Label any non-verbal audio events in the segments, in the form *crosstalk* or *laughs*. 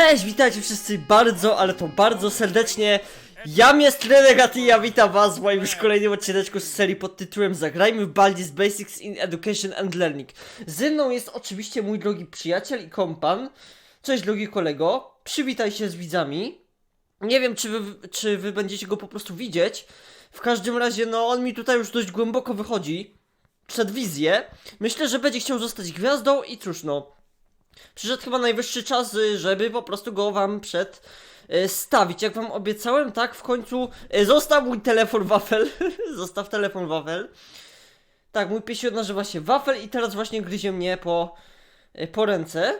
Cześć, witajcie wszyscy bardzo, ale to bardzo serdecznie. Jam jest Renegat i ja witam was w moim już kolejnym odcineczku z serii pod tytułem Zagrajmy w Baldi's Basics in Education and Learning. Ze mną jest oczywiście mój drogi przyjaciel i kompan. Cześć drogi kolego, przywitaj się z widzami. Nie wiem, czy wy, czy wy będziecie go po prostu widzieć. W każdym razie, no on mi tutaj już dość głęboko wychodzi. Przed wizję. Myślę, że będzie chciał zostać gwiazdą i cóż no. Przyszedł chyba najwyższy czas, y, żeby po prostu go wam przedstawić. Jak wam obiecałem, tak, w końcu y, został mój telefon wafel. *laughs* Zostaw telefon wafel. Tak, mój piesio nazywa się Wafel i teraz właśnie gryzie mnie po, y, po ręce.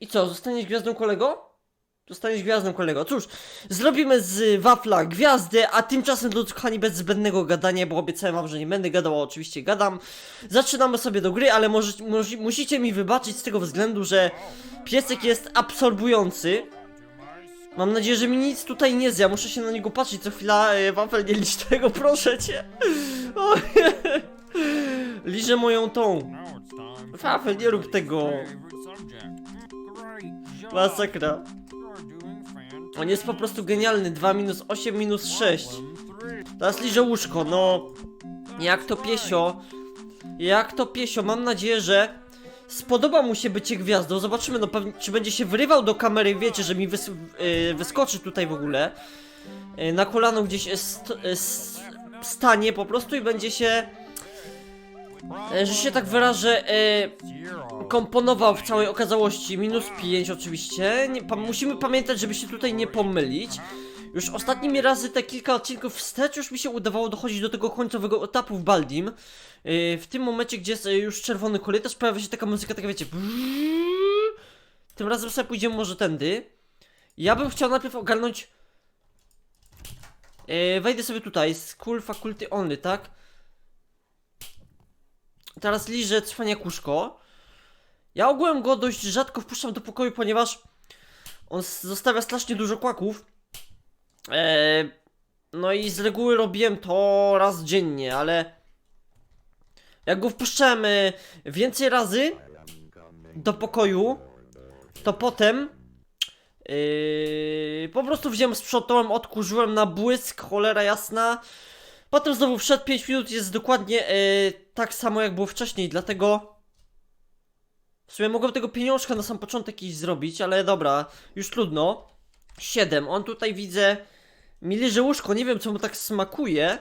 I co, zostaniesz gwiazdą kolego? Zostaniesz gwiazdą kolego. Cóż, zrobimy z wafla gwiazdę, a tymczasem do kochani bez zbędnego gadania, bo obiecałem wam, że nie będę gadał, a oczywiście gadam. Zaczynamy sobie do gry, ale może, musicie mi wybaczyć z tego względu, że piesek jest absorbujący. Mam nadzieję, że mi nic tutaj nie zja, muszę się na niego patrzeć co chwila. E, wafel, nie licz tego, *laughs* proszę cię. O. *laughs* Liżę moją tą. Wafel, nie rób tego. Masakra. On jest po prostu genialny. 2 minus 8 minus 6. Teraz liżę łóżko, no. Jak to piesio. Jak to piesio. Mam nadzieję, że spodoba mu się bycie gwiazdą. Zobaczymy, no pewnie, czy będzie się wyrywał do kamery. Wiecie, że mi wys yy, wyskoczy tutaj w ogóle. Yy, na kolano gdzieś st s- stanie po prostu i będzie się. Yy, że się tak wyrażę. Yy, komponował w całej okazałości. Minus 5 oczywiście. Nie, pa, musimy pamiętać, żeby się tutaj nie pomylić. Już ostatnimi razy te kilka odcinków wstecz już mi się udawało dochodzić do tego końcowego etapu w Baldim. Yy, w tym momencie, gdzie jest już czerwony korytarz, pojawia się taka muzyka, taka wiecie. Tym razem sobie pójdziemy może tędy. Ja bym chciał najpierw ogarnąć. Yy, wejdę sobie tutaj. School Faculty Only, tak? Teraz liżę cwaniakuszko. Ja ogółem go dość rzadko wpuszczam do pokoju, ponieważ on zostawia strasznie dużo kłaków. Eee, no i z reguły robiłem to raz dziennie, ale jak go wpuszczałem e, więcej razy do pokoju, to potem yy, po prostu wziąłem, sprzątałem, odkurzyłem na błysk, cholera jasna. Potem znowu wszedł 5 minut, jest dokładnie e, tak samo jak było wcześniej, dlatego w sumie mogłem tego pieniążka na sam początek iść zrobić, ale dobra, już trudno. 7. On tutaj widzę. Mi leży łóżko, nie wiem co mu tak smakuje.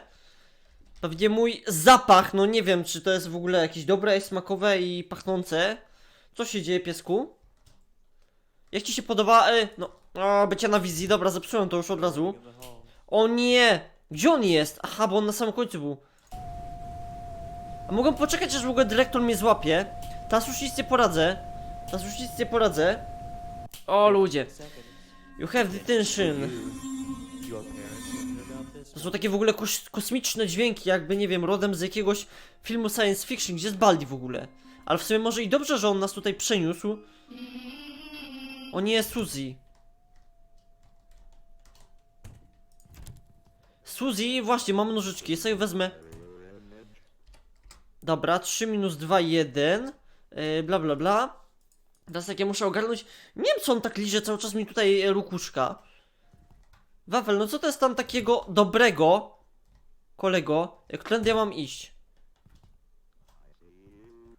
Pewnie mój zapach, no nie wiem czy to jest w ogóle jakieś dobre smakowe i pachnące. Co się dzieje piesku? Jak ci się podoba? E, no, o, bycie na wizji, dobra, zepsułem to już od razu. O nie! Gdzie on jest? Aha, bo on na samym końcu był. A mogę poczekać, aż w ogóle dyrektor mnie złapie. Teraz już nic nie poradzę. Teraz już nic nie poradzę. O ludzie. You have detention. To są takie w ogóle kos kosmiczne dźwięki, jakby nie wiem, rodem z jakiegoś filmu science fiction. Gdzie jest Baldi w ogóle? Ale w sumie może i dobrze, że on nas tutaj przeniósł. O nie, Suzy. Suzy, właśnie, mam nożyczki, ja sobie wezmę. Dobra, 3 minus 2, 1. Yy, bla bla bla. Teraz jak ja muszę ogarnąć. Nie wiem co on tak liże cały czas mi tutaj e, rukuszka. Wafel, no co to jest tam takiego dobrego, kolego, jak którędy ja mam iść?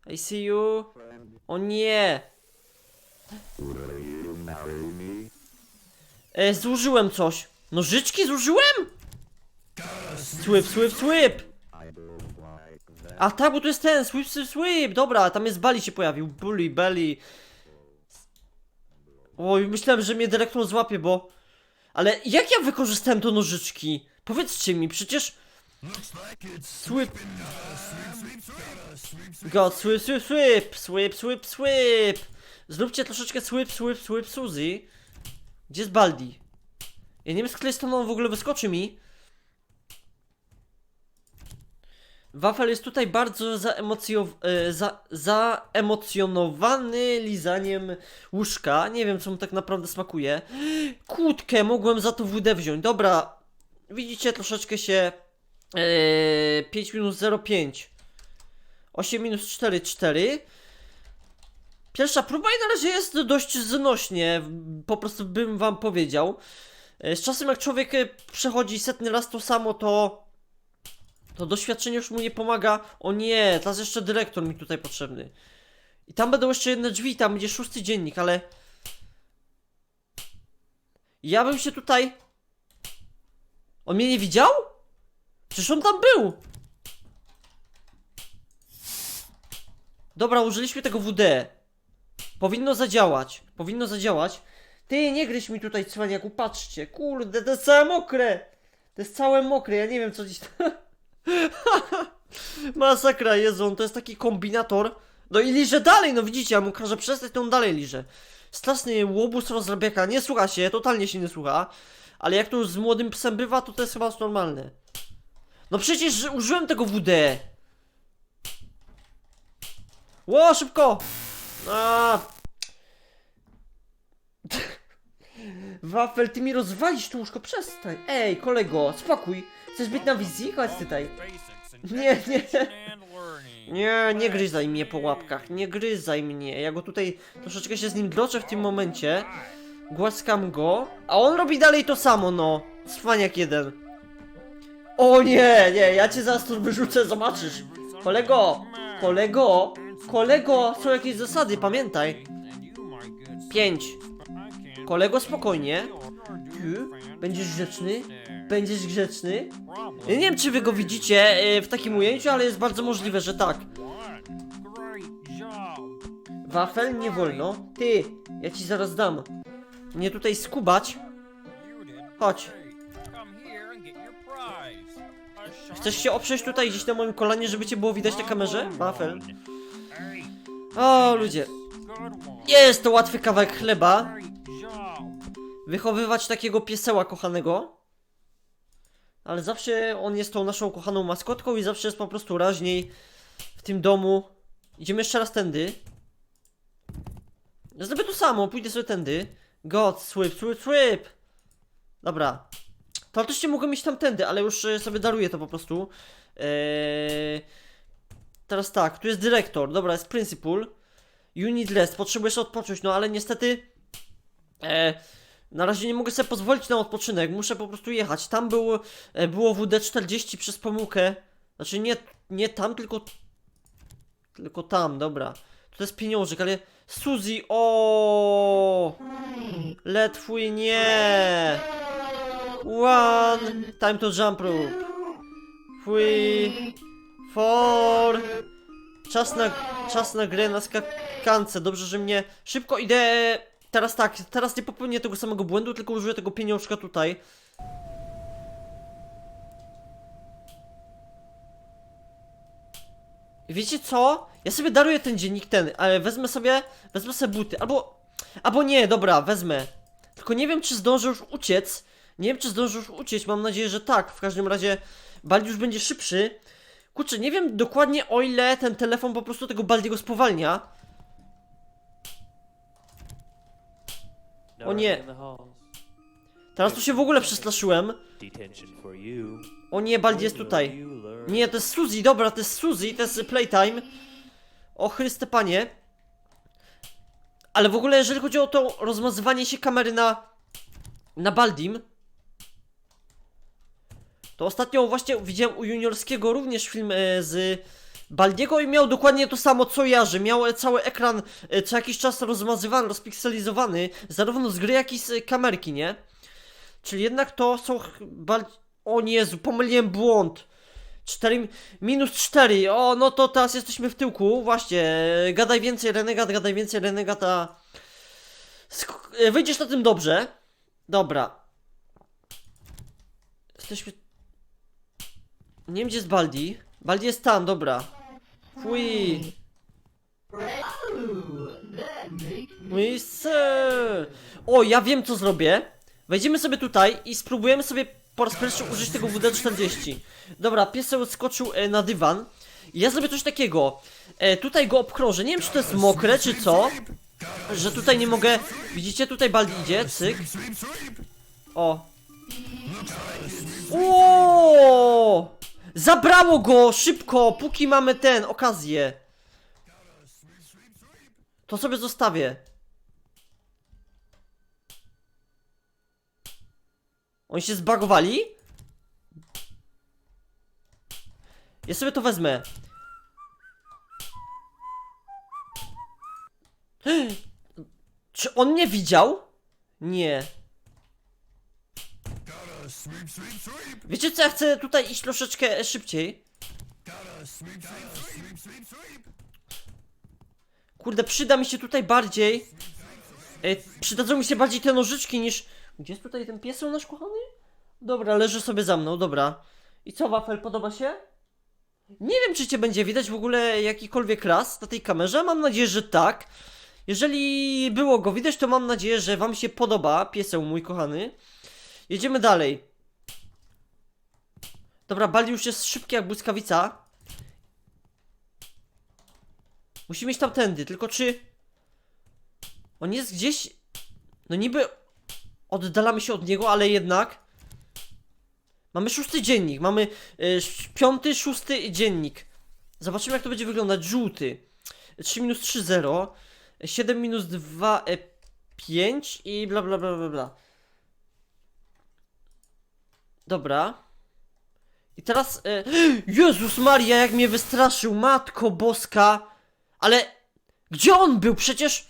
I see you. O nie! E, zużyłem coś. Nożyczki zużyłem? Słyp, słyp, słyp! A tak, bo tu jest ten, sweep, sweep, sweep, dobra, tam jest Bali się pojawił, Bully, Belly. Oj, myślałem, że mnie dyrektor złapie, bo... Ale jak ja wykorzystałem to nożyczki? Powiedzcie mi, przecież... Sweep... God, sweep, sweep, sweep, sweep, sweep, sweep. Zróbcie troszeczkę sweep, sweep, sweep, Suzy. Gdzie jest Baldi? Ja nie wiem, z której strony on w ogóle wyskoczy mi. Wafel jest tutaj bardzo zaemocjo- e, za, lizaniem łóżka. Nie wiem, co mu tak naprawdę smakuje. Kłódkę mogłem za to WD wziąć. Dobra, widzicie, troszeczkę się... E, 5 minus 0,5. 8 minus 4, 4. Pierwsza próba i na razie jest dość znośnie, po prostu bym wam powiedział. E, Z czasem jak człowiek e, przechodzi setny raz to samo, to... To doświadczenie już mu nie pomaga. O nie, teraz jeszcze dyrektor mi tutaj potrzebny. I tam będą jeszcze jedne drzwi, tam będzie szósty dziennik, ale... Ja bym się tutaj... On mnie nie widział? Przecież on tam był! Dobra, użyliśmy tego WD. Powinno zadziałać. Powinno zadziałać. Ty, nie gryź mi tutaj cwaniaku, patrzcie. Kurde, to jest całe mokre. To jest całe mokre, ja nie wiem co dziś... *laughs* Masakra, Jezu, on to jest taki kombinator. No i liże dalej, no widzicie, ja mu każę przestać, to on dalej liże. Straszny łobuz rozrabiaka, nie słucha się, totalnie się nie słucha. Ale jak to z młodym psem bywa, to to jest chyba normalne. No przecież użyłem tego WD. Ło, szybko! A. *laughs* Wafel, ty mi rozwalisz to łóżko, przestań. Ej, kolego, spokój. Chcesz być na wizji? Chodź tutaj. Nie, nie. Nie, nie gryzaj mnie po łapkach, nie gryzaj mnie. Ja go tutaj troszeczkę się z nim droczę w tym momencie. Głaskam go, a on robi dalej to samo, no. Cwaniak jeden. O nie, nie, ja cię zaraz tu wyrzucę, zobaczysz. Kolego, kolego, kolego, są jakieś zasady, pamiętaj. Pięć. Kolego, spokojnie. Ty, będziesz grzeczny? Będziesz grzeczny? Nie wiem, czy wy go widzicie e, w takim ujęciu, ale jest bardzo możliwe, że tak. Wafel nie wolno. Ty, ja ci zaraz dam. Nie tutaj skubać. Chodź. Chcesz się oprzeć tutaj gdzieś na moim kolanie, żeby cię było widać na kamerze? Wafel. O, ludzie. Jest to łatwy kawałek chleba. Wychowywać takiego pieseła kochanego. Ale zawsze on jest tą naszą kochaną maskotką i zawsze jest po prostu raźniej w tym domu. Idziemy jeszcze raz tędy. Ja zrobię to samo, pójdę sobie tędy. God, sweep, sweep, sweep. Dobra. Teoretycznie mogłem iść tamtędy, ale już e, sobie daruję to po prostu. Eee... Teraz tak, tu jest dyrektor, dobra, jest principal. Unit list, potrzebujesz odpocząć, no ale niestety... Eee... Na razie nie mogę sobie pozwolić na odpoczynek, muszę po prostu jechać. Tam e, było WD-40 przez pomyłkę. Znaczy nie, nie tam, tylko... Tylko tam, dobra. To jest pieniążek, ale... Suzy, o, Letwój, nie! One! Time to jump rope. Three... Four... Czas na, czas na grę na skakance. Dobrze, że mnie... Szybko idę... Teraz tak, teraz nie popełnię tego samego błędu, tylko użyję tego pieniążka tutaj. Wiecie co? Ja sobie daruję ten dziennik ten, ale wezmę sobie, wezmę sobie buty, albo, albo nie, dobra, wezmę. Tylko nie wiem, czy zdążę już uciec. Nie wiem, czy zdążę już uciec, mam nadzieję, że tak. W każdym razie, Baldi już będzie szybszy. Kurczę, nie wiem dokładnie o ile ten telefon po prostu tego Baldiego spowalnia. O nie. Teraz tu się w ogóle przestraszyłem. O nie, Baldi jest tutaj. Nie, to jest Suzy, dobra, to jest Suzy, to jest Playtime. O Chryste Panie. Ale w ogóle, jeżeli chodzi o to rozmazywanie się kamery na... Na Baldim... To ostatnio właśnie widziałem u Juniorskiego również film e, z Baldiego i miał dokładnie to samo co ja, że miał cały ekran e, co jakiś czas rozmazywany, rozpikselizowany, zarówno z gry, jak i z kamerki, nie? Czyli jednak to są... Bal... O Jezu, pomyliłem błąd. 4, minus 4, o no to teraz jesteśmy w tyłku, właśnie, e, gadaj więcej Renegat, gadaj więcej Renegat, a... Sk- e, wyjdziesz na tym dobrze. Dobra. Jesteśmy... Nie wiem gdzie jest Baldi. Baldi jest tam, dobra. Fuj. Miejsce. O, ja wiem co zrobię. Wejdziemy sobie tutaj i spróbujemy sobie po raz pierwszy użyć tego WD-40. Dobra, pieseł skoczył e, na dywan. Ja zrobię coś takiego. E, tutaj go obkrążę. Nie wiem, czy to jest mokre, czy co. Że tutaj nie mogę... Widzicie, tutaj Baldi idzie, cyk. O. O! Zabrało go! Szybko! Póki mamy ten, okazję. To sobie zostawię. Oni się zbagowali? Ja sobie to wezmę. *gasps* Czy on mnie widział? Nie. Wiecie co, ja chcę tutaj iść troszeczkę szybciej. Kurde, przyda mi się tutaj bardziej. E, przydadzą mi się bardziej te nożyczki niż. Gdzie jest tutaj ten pieseł nasz kochany? Dobra, leży sobie za mną, dobra. I co, wafel, podoba się? Nie wiem, czy cię będzie widać w ogóle jakikolwiek raz na tej kamerze. Mam nadzieję, że tak. Jeżeli było go widać, to mam nadzieję, że wam się podoba, pieseł mój kochany. Jedziemy dalej. Dobra, Bali już jest szybki jak błyskawica. Musimy iść tamtędy, tylko czy... On jest gdzieś... No niby... Oddalamy się od niego, ale jednak... Mamy szósty dziennik, mamy y, piąty, szósty dziennik. Zobaczymy jak to będzie wyglądać. Żółty. 3 minus 3, 0. 7 minus 2, e, 5 i bla bla bla bla bla. Dobra. I teraz. E, *gasps* Jezus Maria, jak mnie wystraszył, matko boska. Ale. Gdzie on był? Przecież.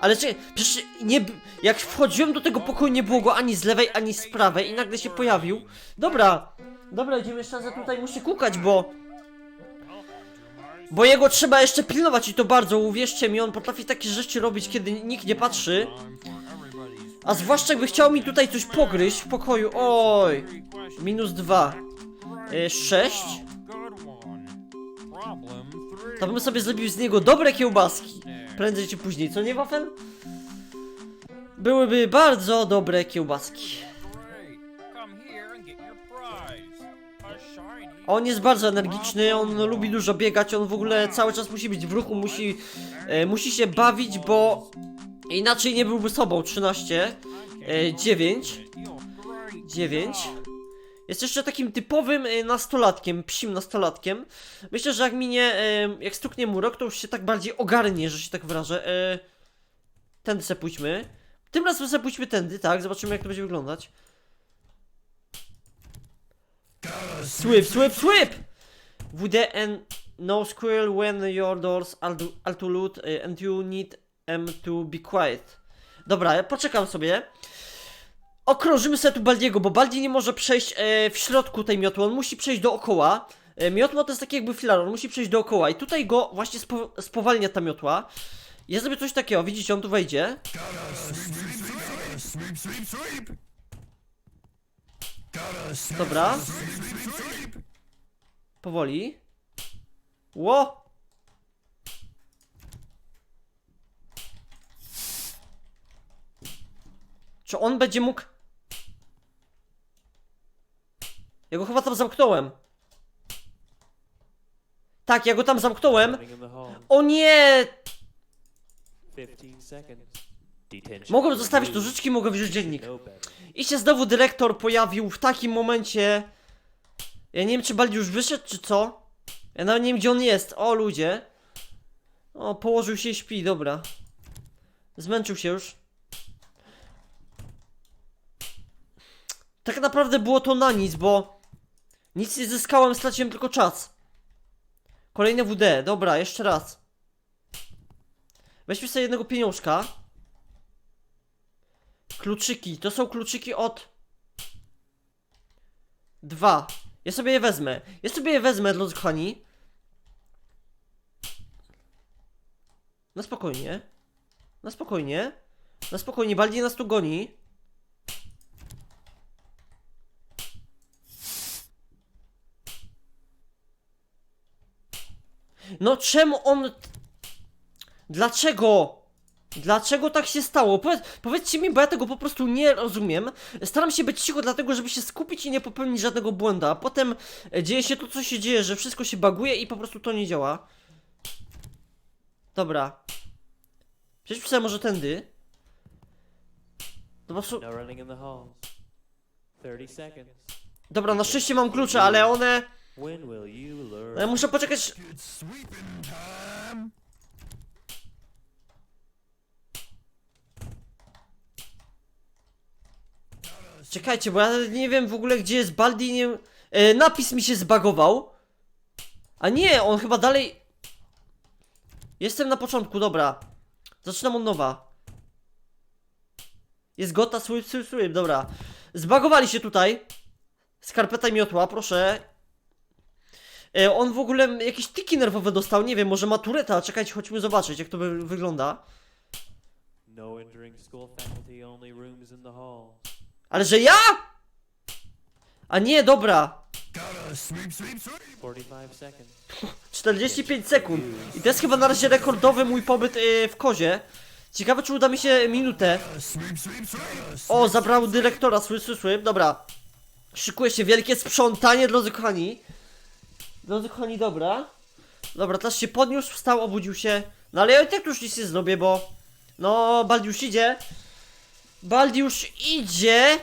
Ale czekaj, przecież nie. Jak wchodziłem do tego pokoju, nie było go ani z lewej, ani z prawej, i nagle się pojawił. Dobra. Dobra, idziemy jeszcze raz, tutaj muszę kukać, bo. Bo jego trzeba jeszcze pilnować i to bardzo, uwierzcie mi, on potrafi takie rzeczy robić, kiedy nikt nie patrzy. A zwłaszcza jakby chciał mi tutaj coś pogryźć w pokoju. Oj. Minus dwa. E, sześć. To bym sobie zrobił z niego dobre kiełbaski. Prędzej czy później, co nie wafel? Byłyby bardzo dobre kiełbaski. On jest bardzo energiczny, on lubi dużo biegać, on w ogóle cały czas musi być w ruchu, musi, e, musi się bawić, bo inaczej nie byłby sobą. 13, e, 9, 9. Jest jeszcze takim typowym e, nastolatkiem, psim nastolatkiem. Myślę, że jak minie, e, jak stuknie mu rok, to już się tak bardziej ogarnie, że się tak wyrażę. E, tędy se pójdźmy. Tym razem se pójdźmy tędy, tak, zobaczymy jak to będzie wyglądać. Sweep, sweep, sweep! WD and no squirrel when your doors are to, loot and you need them to be quiet. Dobra, ja poczekam sobie. Okrążymy sobie tu Baldiego, bo Baldi nie może przejść e, w środku tej miotły, on musi przejść dookoła. E, miotła to jest taki jakby filar, on musi przejść dookoła i tutaj go właśnie spo, spowalnia ta miotła. Ja zrobię coś takiego, widzicie, on tu wejdzie. Dobra. Powoli. Ło! Czy on będzie mógł... Ja go chyba tam zamknąłem. Tak, ja go tam zamknąłem. O nie! 15 seconds. Detention. Mogłem zostawić nożyczki, mogłem wziąć dziennik. No. I się znowu dyrektor pojawił w takim momencie. Ja nie wiem, czy Baldi już wyszedł, czy co? Ja nawet nie wiem, gdzie on jest. O, ludzie. O, położył się i śpi, dobra. Zmęczył się już. Tak naprawdę było to na nic, bo nic nie zyskałem, straciłem tylko czas. Kolejne WD, dobra, jeszcze raz. Weźmy sobie jednego pieniążka. Kluczyki, to są kluczyki od... Dwa. Ja sobie je wezmę. Ja sobie je wezmę, drodzy kochani. Na spokojnie. Na spokojnie. Na spokojnie, bardziej nas tu goni. No czemu on... Dlaczego? Dlaczego tak się stało? Powiedz, powiedzcie mi, bo ja tego po prostu nie rozumiem. Staram się być cicho, dlatego żeby się skupić i nie popełnić żadnego błędu, a potem e, dzieje się to, co się dzieje, że wszystko się baguje i po prostu to nie działa. Dobra. Przejdźmy sobie może tędy. Po prostu... No running in the halls. 30 seconds. Dobra, na szczęście mam klucze, ale one... When will you learn? No Ale muszę poczekać. Czekajcie, bo ja nie wiem w ogóle gdzie jest Baldi nie... E, napis mi się zbagował. A nie, on chyba dalej... Jestem na początku, dobra. Zaczynam od nowa. Jest gota, słyp, słyp, słyp, dobra. Zbagowali się tutaj. Skarpeta i miotła, proszę. E, on w ogóle jakieś tiki nerwowe dostał, nie wiem, może matureta. Czekajcie, chodźmy zobaczyć, jak to wy wygląda. No entering school faculty, only rooms in the halls. Ale że ja? A nie, dobra. 45 seconds. 45 sekund. I to jest chyba na razie rekordowy mój pobyt y, w kozie. Ciekawe, czy uda mi się minutę. O, zabrał dyrektora, słyp, słyp. Dobra. Szykuje się wielkie sprzątanie, drodzy kochani. Drodzy kochani, dobra. Dobra, teraz się podniósł, wstał, obudził się. No ale ja i tak już nic nie zrobię, bo... No, Baldiusz idzie. Baldiusz idzie.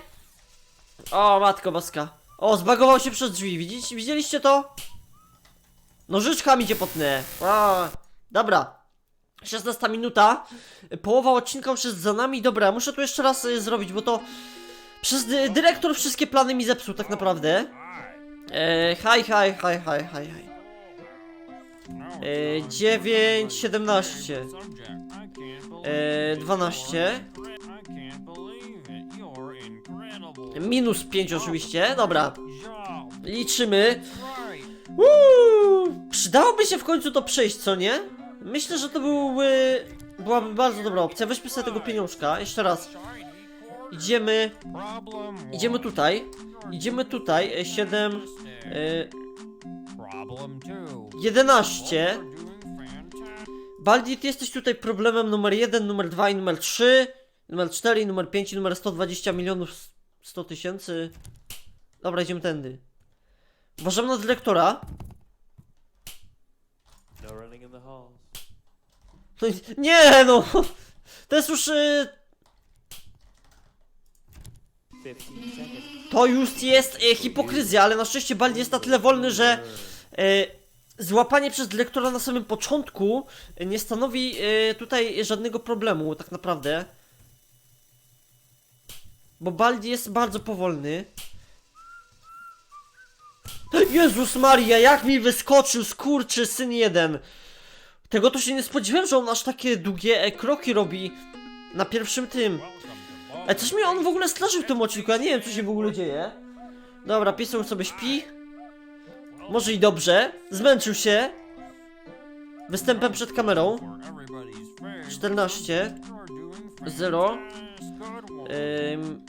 O, matko boska. O, zbagował się przez drzwi, widzicie, widzieliście to? Nożyczkami cię potnę. A, dobra. 16 minuta. Połowa odcinka już jest za nami. Dobra, muszę tu jeszcze raz y, zrobić, bo to przez dy dyrektor wszystkie plany mi zepsuł tak naprawdę. Haj, haj, haj, haj, haj, haj. E, 9, 17. E, 12. Minus 5 oczywiście. Dobra, liczymy. Uuu, przydałoby się w końcu to przejść, co nie? Myślę, że to byłby, byłaby bardzo dobra opcja. Weźmy sobie tego pieniążka. Jeszcze raz. Idziemy. Idziemy tutaj. Idziemy tutaj. e, 7. E, 11. Baldi, ty jesteś tutaj problemem numer 1, numer 2 i numer 3. Numer 4, numer 5 i numer 120 milionów 100 tysięcy. Dobra, idziemy tędy. Uważam na dyrektora. No Nie no! *laughs* To jest już... y, 15 seconds. To już jest y, hipokryzja, ale na szczęście Baldi jest na tyle wolny, że y, złapanie przez dyrektora na samym początku nie stanowi y, tutaj żadnego problemu, tak naprawdę. Bo Baldi jest bardzo powolny. Jezus Maria, jak mi wyskoczył skurczy syn jeden. Tego to się nie spodziewałem, że on aż takie długie e, kroki robi na pierwszym tym. Ale coś mi on w ogóle straszył w tym odcinku, ja nie wiem co się w ogóle dzieje. Dobra, piesek sobie śpi. Może i dobrze. Zmęczył się. Występem przed kamerą. 14. 0. Ym,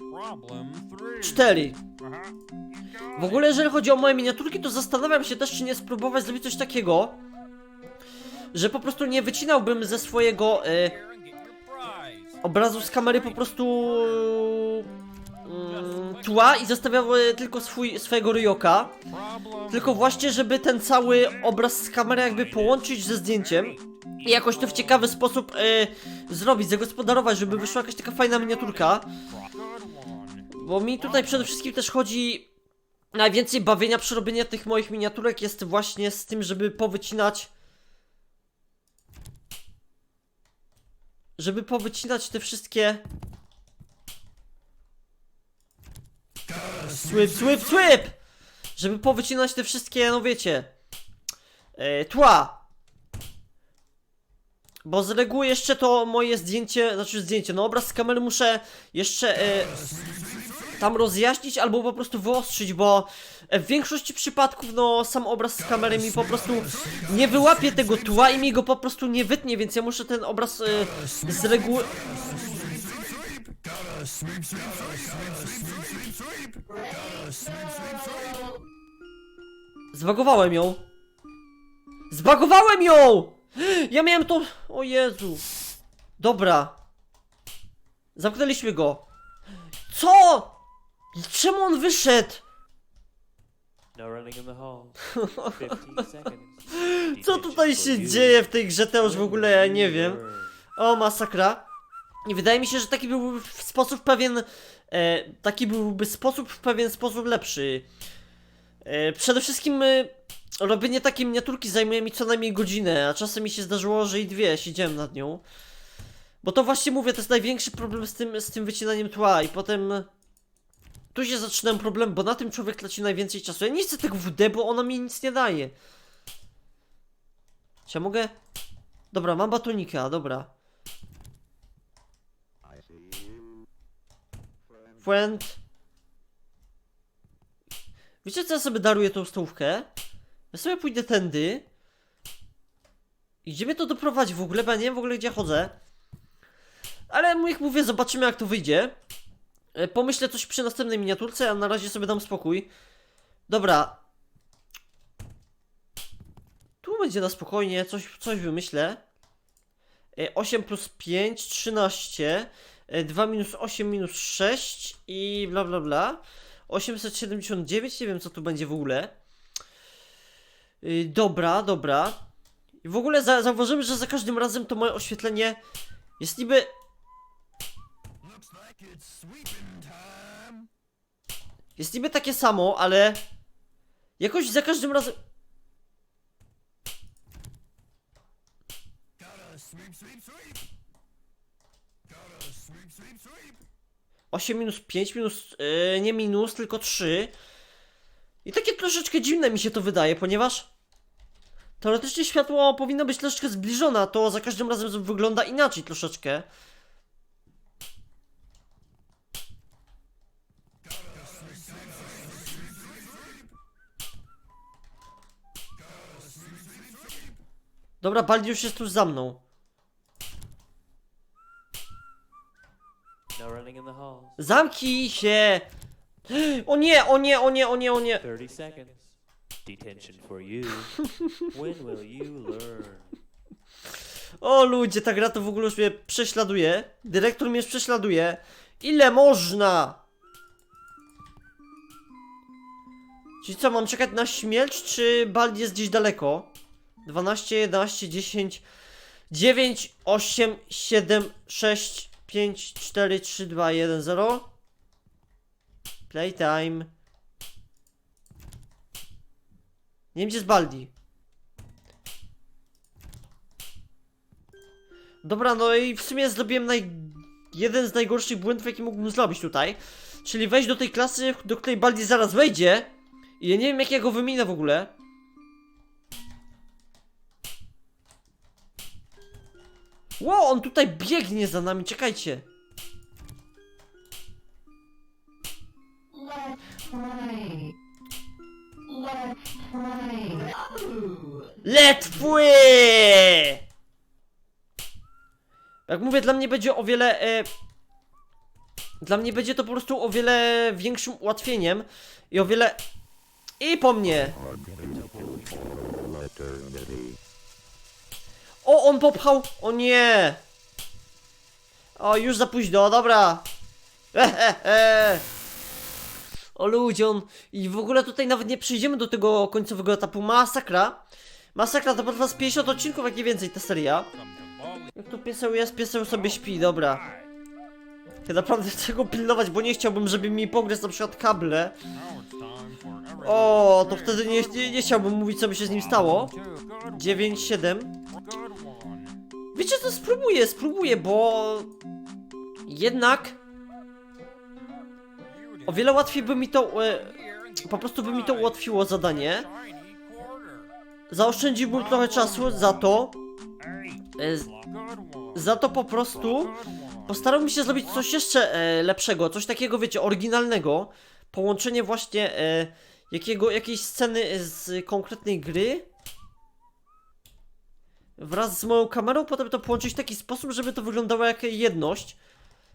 4. W ogóle jeżeli chodzi o moje miniaturki, to zastanawiam się też, czy nie spróbować zrobić coś takiego, że po prostu nie wycinałbym ze swojego y, obrazu z kamery po prostu mm, tła i zostawiał y, tylko swój, swojego ryoka. Tylko właśnie, żeby ten cały obraz z kamery jakby połączyć ze zdjęciem i jakoś to w ciekawy sposób y, zrobić, zagospodarować, żeby wyszła jakaś taka fajna miniaturka. Bo mi tutaj przede wszystkim też chodzi najwięcej bawienia przy robieniu tych moich miniaturek jest właśnie z tym, żeby powycinać żeby powycinać te wszystkie Słyp, słyp, słyp! Żeby powycinać te wszystkie, no wiecie e, Tła Bo z reguły jeszcze to moje zdjęcie, znaczy zdjęcie, no obraz z kamery muszę jeszcze e, tam rozjaśnić albo po prostu wyostrzyć, bo w większości przypadków no sam obraz z kamery mi po prostu nie wyłapie tego tła i mi go po prostu nie wytnie, więc ja muszę ten obraz e, z reguły... Zbagowałem ją. Zbagowałem ją! Ja miałem to... O Jezu. Dobra. Zamknęliśmy go. Co? Czemu on wyszedł? No running in the halls. *laughs* 15 seconds. Co tutaj się dzieje w tej grze, to już w ogóle ja nie wiem. O, masakra. I wydaje mi się, że taki byłby w sposób pewien. E, taki byłby sposób w pewien sposób lepszy. E, przede wszystkim e, robienie takiej miniaturki zajmuje mi co najmniej godzinę, a czasem mi się zdarzyło, że i dwie siedziałem nad nią. Bo to właśnie mówię, to jest największy problem z tym, z tym wycinaniem tła i potem Tu się zaczynają problemy, bo na tym człowiek traci najwięcej czasu. Ja nie chcę tego WD, bo ona mi nic nie daje. Czy ja mogę? Dobra, mam batonika, dobra. Friend. Wiecie co ja sobie daruję tą stołówkę? Ja sobie pójdę tędy. I gdzie mnie to doprowadzi w ogóle, bo ja nie wiem w ogóle gdzie chodzę. Ale jak mówię, zobaczymy jak to wyjdzie. E, Pomyślę coś przy następnej miniaturce, a na razie sobie dam spokój. Dobra. Tu będzie na spokojnie, coś, coś wymyślę. E, 8 plus 5, 13. e, 2 minus 8 minus 6 i bla bla bla. 879, nie wiem co tu będzie w ogóle. Y, Dobra, dobra. I w ogóle za, zauważymy, że za każdym razem to moje oświetlenie jest niby Jest niby takie samo, ale jakoś za każdym razem. Osiem minus 5 minus. Yy, nie minus, tylko 3. I takie troszeczkę dziwne mi się to wydaje, ponieważ teoretycznie światło powinno być troszeczkę zbliżone, a to za każdym razem wygląda inaczej troszeczkę. Dobra, Baldi już jest tuż za mną. No running in the halls. Zamknij się! *gasps* O nie, o nie, o nie, o nie, o nie. 30 seconds. Detention for you. *laughs* when will you learn? O ludzie, ta gra to w ogóle już mnie prześladuje. Dyrektor mnie prześladuje. Ile można? Czyli co, mam czekać na śmierć, czy Baldi jest gdzieś daleko? 12, 11, 10, 9, 8, 7, 6, 5, 4, 3, 2, 1, 0. Playtime. Nie wiem, gdzie jest Baldi. Dobra, no i w sumie zrobiłem naj... jeden z najgorszych błędów, jaki mógłbym zrobić tutaj. Czyli wejść do tej klasy, do której Baldi zaraz wejdzie. I ja nie wiem, jak ja go wyminę w ogóle. Wow, on tutaj biegnie za nami, czekajcie. Let's! Jak mówię, dla mnie będzie o wiele. E, dla mnie będzie to po prostu o wiele większym ułatwieniem i o wiele. I po mnie. O, on popchał! O nie! O, już za późno, dobra. Ehehe. O ludzie, on... I w ogóle tutaj nawet nie przejdziemy do tego końcowego etapu. Masakra. Masakra to potrwa z 50 odcinków, jak nie więcej ta seria. Jak tu pieseł jest, pieseł sobie śpi, dobra. Ja naprawdę chcę go pilnować, bo nie chciałbym, żeby mi pogryzł na przykład kable. O, to wtedy nie, nie, nie chciałbym mówić, co by się z nim stało. 9, 7. Wiecie co, spróbuję, spróbuję, bo... Jednak... O wiele łatwiej by mi to... E, po prostu by mi to ułatwiło zadanie. Zaoszczędziłbym trochę czasu za to. E, za to po prostu postarałbym się zrobić coś jeszcze e, lepszego, coś takiego, wiecie, oryginalnego. Połączenie właśnie e, jakiego, jakiejś sceny z konkretnej gry wraz z moją kamerą, potem to połączyć w taki sposób, żeby to wyglądało jak jedność.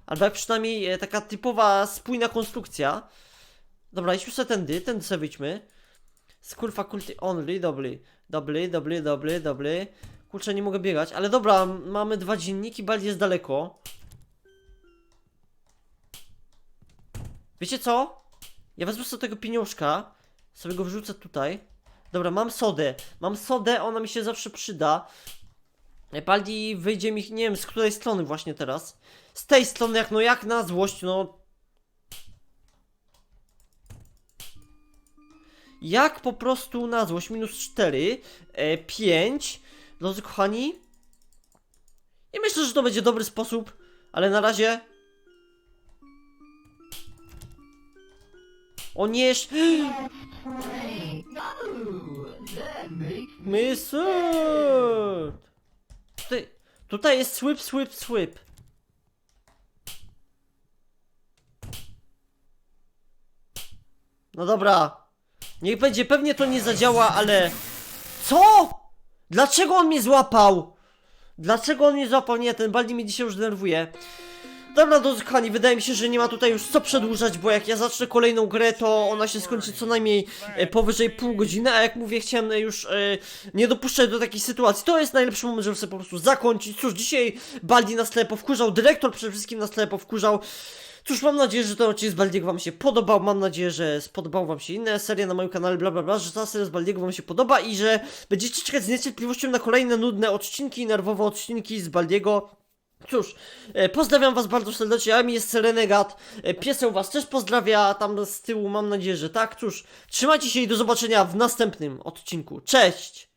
Albo jak przynajmniej e, taka typowa, spójna konstrukcja. Dobra, idźmy sobie tędy, tędy sobie wyjdźmy. Skull faculty only, dobry, dobry, dobry, dobry, dobry. Kurczę, nie mogę biegać, ale dobra, mamy dwa dzienniki, Bali jest daleko. Wiecie co? Ja wezmę sobie tego pieniążka, sobie go wrzucę tutaj. Dobra, mam sodę, mam sodę, ona mi się zawsze przyda. Baldi wyjdzie mi, nie wiem z której strony właśnie teraz. Z tej strony, jak no jak na złość, no. Jak po prostu na złość, minus 4, e, 5. Drodzy kochani. I myślę, że to będzie dobry sposób, ale na razie. O nie. No, then make my sud. Tutaj, tutaj jest sweep, sweep, sweep. No dobra. Niech będzie, pewnie to nie zadziała, ale... Co? Dlaczego on mnie złapał? Dlaczego on mnie złapał? Nie, ten Baldi mnie dzisiaj już denerwuje. Dobra, drodzy kochani, wydaje mi się, że nie ma tutaj już co przedłużać, bo jak ja zacznę kolejną grę, to ona się skończy co najmniej e, powyżej pół godziny, a jak mówię, chciałem e, już e, nie dopuszczać do takiej sytuacji. To jest najlepszy moment, żeby sobie po prostu zakończyć. Cóż, dzisiaj Baldi nas tyle powkurzał, dyrektor przede wszystkim nas tyle powkurzał. Cóż, mam nadzieję, że ten odcinek z Baldiego wam się podobał, mam nadzieję, że spodobał wam się inne serie na moim kanale, bla bla bla, że ta seria z Baldiego wam się podoba i że będziecie czekać z niecierpliwością na kolejne nudne odcinki, nerwowe odcinki z Baldiego. Cóż, e, pozdrawiam was bardzo serdecznie, ja mi jest Renegat, e, pieseł was też pozdrawia, tam z tyłu mam nadzieję, że tak. Cóż, trzymajcie się i do zobaczenia w następnym odcinku. Cześć!